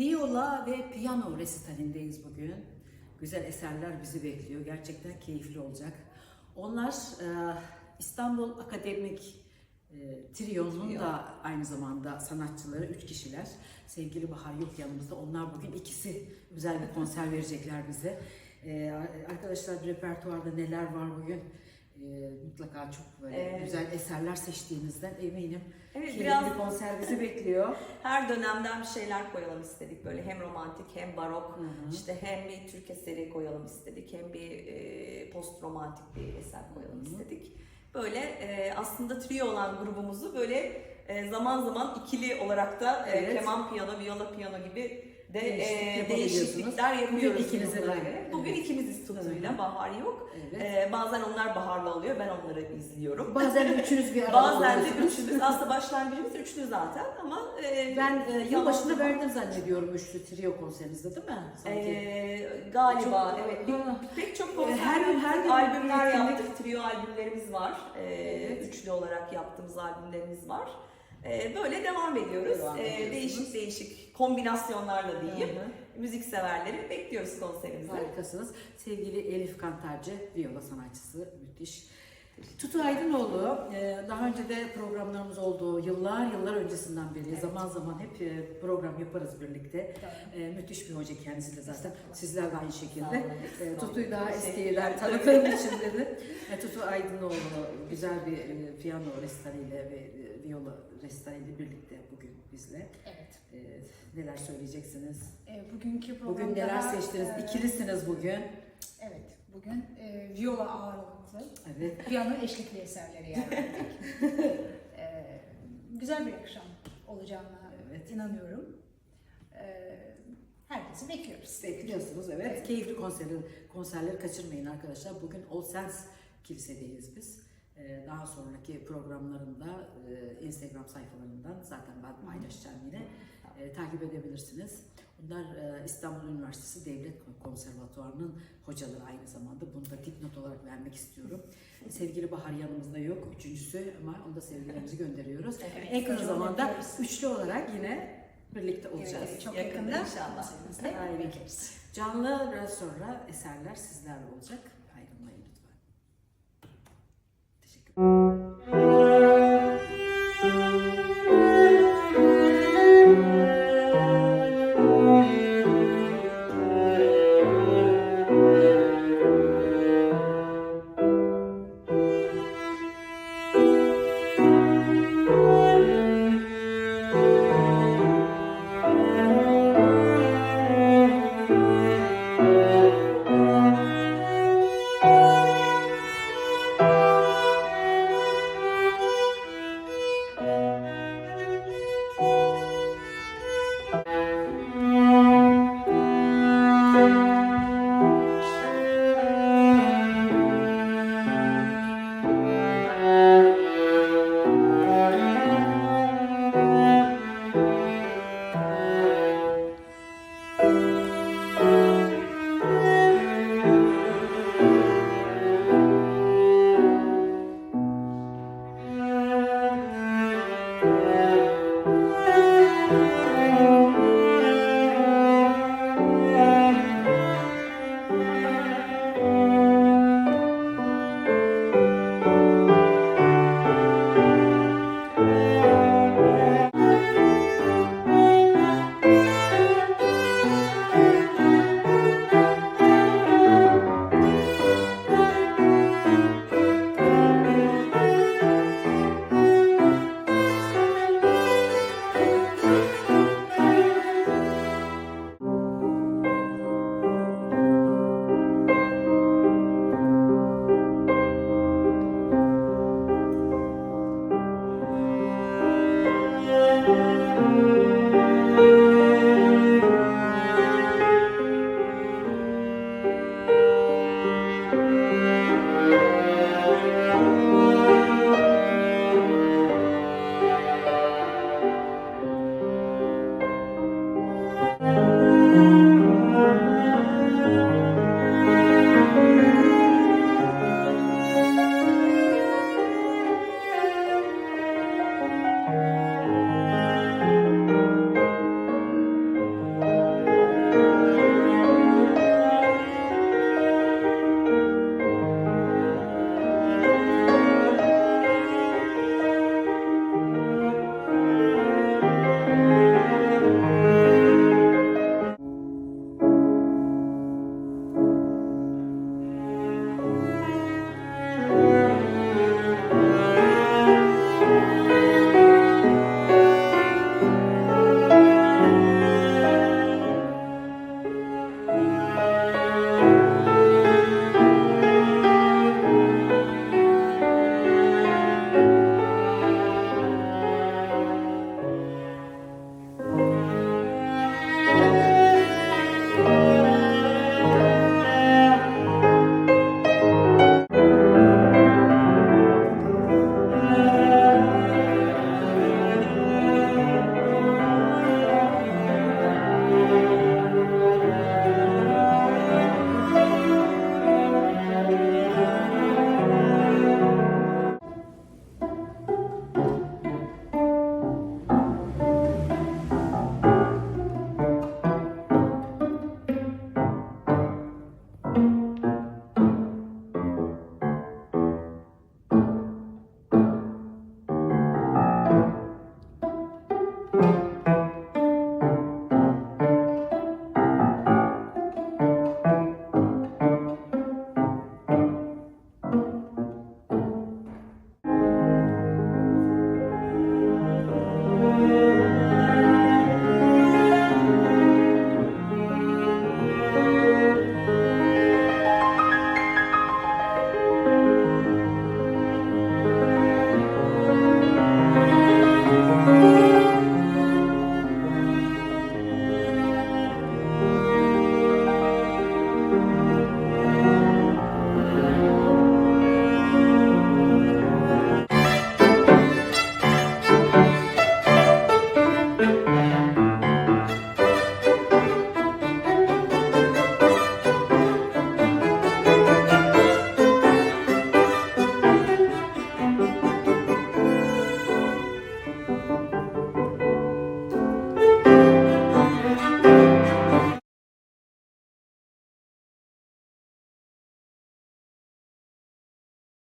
Viola ve piyano resitalindeyiz bugün. Güzel eserler bizi bekliyor. Gerçekten keyifli olacak. Onlar e, İstanbul Akademik e, Trio'nun Trio. da aynı zamanda sanatçıları, üç kişiler. Sevgili Bahar yok yanımızda. Onlar bugün ikisi özel bir konser verecekler bize. E, arkadaşlar repertuarda neler var bugün? E, mutlaka çok böyle Evet. güzel eserler seçtiğinizden eminim. Evet Keyifli biraz bir konser bizi bekliyor. her dönemden bir şeyler koyalım istedik. Böyle hem romantik hem barok Hı hı. işte hem bir Türk eseri koyalım istedik hem bir e, post romantik bir eser koyalım Hı hı. istedik. Böyle e, aslında trio olan grubumuzu böyle e, zaman zaman ikili olarak da e, Evet. keman piyano, viola piyano gibi de Değişiklik e, değişiklikler yapıyoruz. Bugün ikinizin göre. Bugün Evet. ikimiziz Tutu'yla, Bahar yok. Evet. E, bazen onlar Bahar'la oluyor, ben onları izliyorum. Bazen üçünüz bir arada Bazen de üçümüz, aslında başlangıcımız üçlü zaten ama e, Ben e, yılbaşında verdim zannediyorum üçlü trio konserinizde değil mi? Sanki. Ee, galiba Çok- evet. Bir, pek çok Ee, konser her gün- her gün albümler yaptık. Trio albümlerimiz var. Ee, Evet. Üçlü olarak yaptığımız albümlerimiz var. Ee, böyle devam ediyoruz. Devam Ee, değişik değişik kombinasyonlarla diyeyim. Hı hı. Müzik severleri bekliyoruz konserimize. Harikasınız. Sevgili Elif Kantarcı, viola sanatçısı, müthiş. Tutu Aydınoğlu, e, daha önce de programlarımız oldu. Yıllar yıllar öncesinden beri Evet. zaman zaman hep e, program yaparız birlikte. E, Müthiş bir hoca kendisi de zaten. Sizler de aynı şekilde. E, olun. Tutu'yu daha eskiyle tanıdığım için dedi. E, Tutu Aydınoğlu güzel bir e, piyano restaliyle ve viola restaliyle birlikte bugün bizle. Evet. Neler söyleyeceksiniz? Bugünkü programda... Bugün neler seçtiniz? İkilisiniz bugün. Evet. Bugün e, viola ağırlıklı, Evet. piyano eşlikli eserleri yer verdik. e, güzel bir akşam olacağına Evet. inanıyorum. E, herkesi bekliyoruz. Bekliyorsunuz evet. Evet. Keyifli konserleri, konserleri kaçırmayın arkadaşlar. Bugün All Saints Kilise'deyiz biz. Ee, Daha sonraki programlarında e, Instagram sayfalarından zaten ben paylaşacağım yine. Ee, Takip edebilirsiniz. Bunlar e, İstanbul Üniversitesi Devlet Konservatuvarı'nın hocaları aynı zamanda. Bunu da dipnot olarak vermek istiyorum. Sevgili Bahar yanımızda yok. Üçüncüsü ama onu da sevgilerimizi gönderiyoruz. Evet. En kısa zamanda üçlü olarak yine birlikte olacağız. Evet, çok Yakında yakında inşallah. Canlı biraz sonra eserler sizlerle olacak.